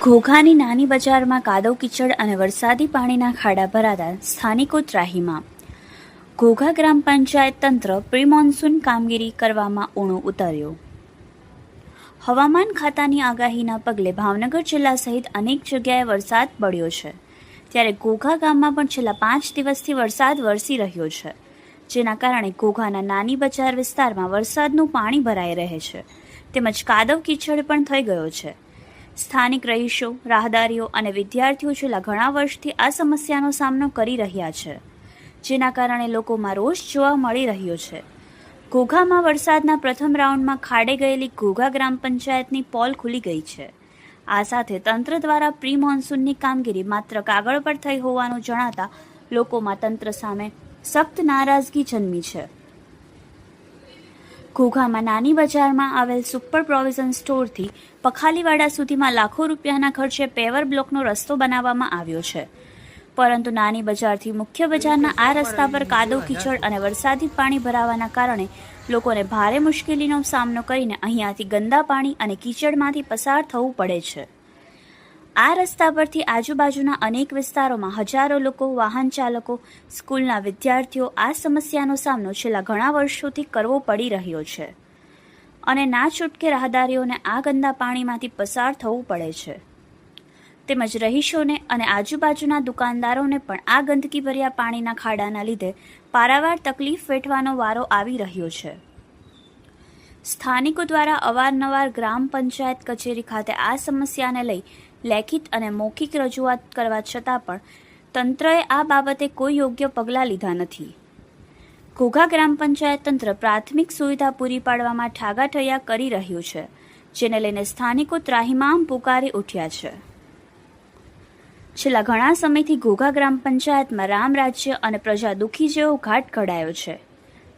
ઘોઘાની નાની બજારમાં કાદવ કીચડ અને વરસાદી પાણીના ખાડા ભરાતા સ્થાનિકો ત્રાહીમાં ઘોઘા ગ્રામ પંચાયત તંત્ર પ્રી મોન્સૂન કામગીરી કરવામાં ઊણું ઉતર્યું. હવામાન ખાતાની આગાહીના પગલે ભાવનગર જિલ્લા સહિત અનેક જગ્યાએ વરસાદ પડ્યો છે. ત્યારે ઘોઘા ગામમાં પણ છેલ્લા પાંચ દિવસથી વરસાદ વરસી રહ્યો છે. જેના કારણે ઘોઘાના નાની બજાર વિસ્તારમાં વરસાદનું પાણી ભરાઈ રહે છે. તેમજ કાદવ કીચડ પણ થઈ ગયો છે. સ્થાનિક રહીશો, રાહદારીઓ અને વિદ્યાર્થીઓ છેલ્લા ઘણા વર્ષથી આ સમસ્યાનો સામનો કરી રહ્યા છે, જેના કારણે લોકોમાં રોષ જોવા મળી રહ્યો છે. ઘોઘામાં વરસાદના પ્રથમ રાઉન્ડમાં ખાડે ગયેલી ઘોઘા ગ્રામ પંચાયતની પોલ ખુલી ગઈ છે. આ સાથે તંત્ર દ્વારા પ્રી મોન્સૂનની કામગીરી માત્ર કાગળ પર થઈ હોવાનું જણાતા લોકોમાં તંત્ર સામે સખ્ત નારાજગી જન્મી છે. ઘોઘામાં નાની બજારમાં આવેલ સુપર પ્રોવિઝન સ્ટોરથી પખાલીવાડા સુધીમાં લાખો રૂપિયાના ખર્ચે પેવર બ્લોકનો રસ્તો બનાવવામાં આવ્યો છે. પરંતુ નાની બજારથી મુખ્ય બજારના આ રસ્તા પર કાદવ, કીચડ અને વરસાદી પાણી ભરાવાના કારણે લોકોને ભારે મુશ્કેલીનો સામનો કરીને અહીંયાથી ગંદા પાણી અને કીચડમાંથી પસાર થવું પડે છે. આ રસ્તા પરથી આજુબાજુના અનેક વિસ્તારોમાં હજારો લોકો, વાહન ચાલકો, સ્કૂલના વિદ્યાર્થીઓ આ સમસ્યાનો સામનો છેલ્લા ઘણા વર્ષોથી કરવો પડી રહ્યો છે. અને ના છૂટકે રાહદારીઓને આ ગંદા પાણીમાંથી પસાર થવું પડે છે. તેમજ રહીશોને અને આજુબાજુના દુકાનદારોને પણ આ ગંદકીભર્યા પાણીના ખાડાના લીધે પારાવાર તકલીફ વેઠવાનો વારો આવી રહ્યો છે. સ્થાનિકો દ્વારા અવારનવાર ગ્રામ પંચાયત કચેરી ખાતે આ સમસ્યાને લઈ લેખિત અને મૌખિક રજૂઆત કરવા છતાં પણ તંત્રએ આ બાબતે કોઈ યોગ્ય પગલાં લીધા નથી. ઘોઘા ગ્રામ પંચાયત તંત્ર પ્રાથમિક સુવિધા પૂરી પાડવામાં ઠાગાઠૈયા કરી રહ્યું છે, જેને લઈને સ્થાનિકો ત્રાહિમામ પુકારી ઉઠ્યા છે. છેલ્લા ઘણા સમયથી ઘોઘા ગ્રામ પંચાયતમાં રામ રાજ્ય અને પ્રજા દુઃખી જેવો ઘાટ ઘડાયો છે.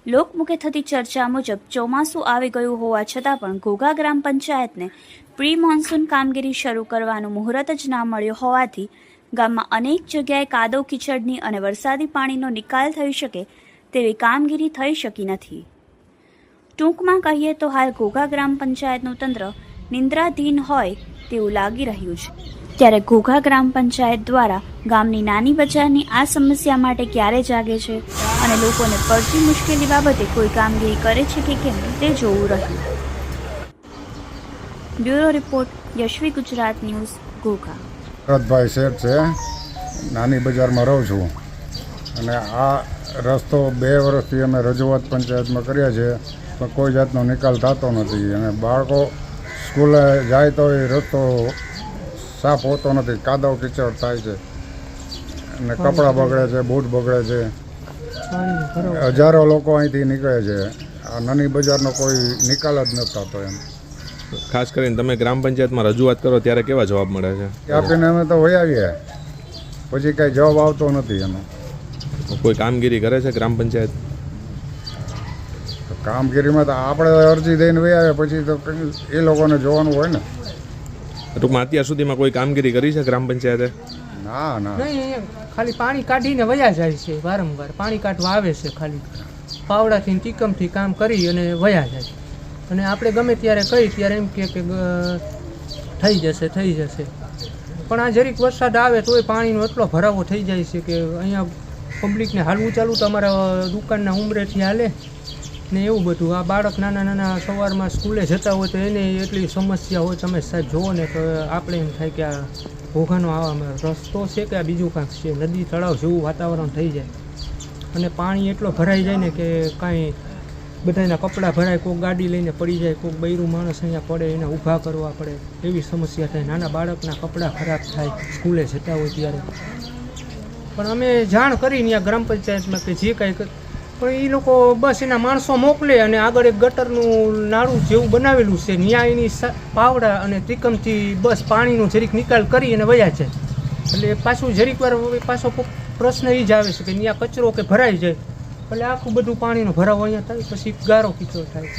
લોકમુખે થતી ચર્ચા મુજબ ચોમાસું આવી ગયું હોવા છતાં પણ ઘોઘા ગ્રામ પંચાયતને પ્રી મોન્સૂન કામગીરી શરૂ કરવાનું મુહૂર્ત જ ના મળ્યો હોવાથી ગામમાં અનેક જગ્યાએ કાદવ કીચડની અને વરસાદી પાણીનો નિકાલ થઈ શકે તેવી કામગીરી થઈ શકી નથી. ટૂંકમાં કહીએ તો હાલ ઘોઘા ગ્રામ પંચાયતનું તંત્ર નિંદ્રાધીન હોય તેવું લાગી રહ્યું છે. ત્યારે ઘોઘા ગ્રામ પંચાયત દ્વારા ગામની નાની બજારની આ સમસ્યા માટે ક્યારે જાગે છે અને લોકોને પડતી મુશ્કેલી બાબતે કોઈ કામગીરી કરે છે કે કેમ તે જોવું રહ્યું. Bureau report Yashvi Gujarat news Ghogha Bharatbhai Sheth છે. નાની બજારમાં રહું છું. અને આ રસ્તો બે વર્ષથી અમે રજૂઆત પંચાયતમાં કર્યા છે પણ કોઈ જાતનો નિકાલ થતો નથી. અને બાળકો સ્કૂલે જાય તો એ રસ્તો સાફ હોતો નથી. કાદવ કિચડ થાય છે. અને કપડાં બગડે છે બૂટ બગડે છે. હજારો લોકો અહીંથી નીકળે છે. આ નાની બજારનો કોઈ નિકાલ જ નથી થતો એમ. ખાસ કરીને તમે ગ્રામ પંચાયતમાં રજૂઆત કરો ત્યારે કેવા જવાબ મળે છે? એ આપીને અમે તો હોય આવીએ. પછી કાંઈ જવાબ આવતો નથી એનો. કોઈ કામગીરી કરે છે ગ્રામ પંચાયત? તો કામગીરીમાં તો આપણે અરજી દઈને વહી આવે પછી તો એ લોકોને જોવાનું હોય ને. ટૂંકમાં અત્યાર સુધીમાં કોઈ કામગીરી કરી છે ગ્રામ પંચાયતે? ના ના. નહીં ખાલી પાણી કાઢીને વયા જાય છે વારંવાર. પાણી કાઢવા આવે છે ખાલી. પાવડાથી ટીકમથી કામ કરી અને વયા જાય અને આપણે ગમે ત્યારે કહી ત્યારે એમ કે થઈ જશે થઈ જશે. પણ આ જરીક વરસાદ આવે તોય પાણીનો એટલો ભરાવો થઈ જાય છે કે અહીંયા પબ્લિકને હાલવું ચાલુ તો અમારા દુકાનના ઉંમરેથી હાલે. ને એવું બધું. આ બાળક નાના નાના સવારમાં સ્કૂલે જતા હોય તો એને એટલી સમસ્યા હોય, તમે સાહેબ જુઓ ને તો આપણે એમ થાય કે આ ઘોઘાનો આવા રસ્તો છે કે આ બીજું કાંઈક છે. નદી તળાવ જેવું વાતાવરણ થઈ જાય. અને પાણી એટલો ભરાઈ જાય ને કે કાંઈ બધાના કપડાં ભરાય, કોઈક ગાડી લઈને પડી જાય, કોઈક બૈરું માણસ અહીંયા પડે, એને ઊભા કરવા પડે. એવી સમસ્યા થાય, નાના બાળકના કપડાં ખરાબ થાય, સ્કૂલે જતા હોય ત્યારે. પણ અમે જાણ કરી ત્યાં ગ્રામ પંચાયતમાં કે જે કાંઈ પણ એ લોકો બસ એના માણસો મોકલે અને આગળ એક ગટરનું નાળું જેવું બનાવેલું છે. સા- પાવડા અને ત્રિકમથી બસ પાણીનો જરીક નિકાલ કરી અને વયા છે એટલે પાછું જરીક વાર પાછો પ્રશ્ન એ જ આવે છે કે ત્યાં કચરો કે ભરાઈ જાય. એટલે આખું બધું પાણીનો ભરાવો અહીંયા થાય પછી ગારો કીચો થાય.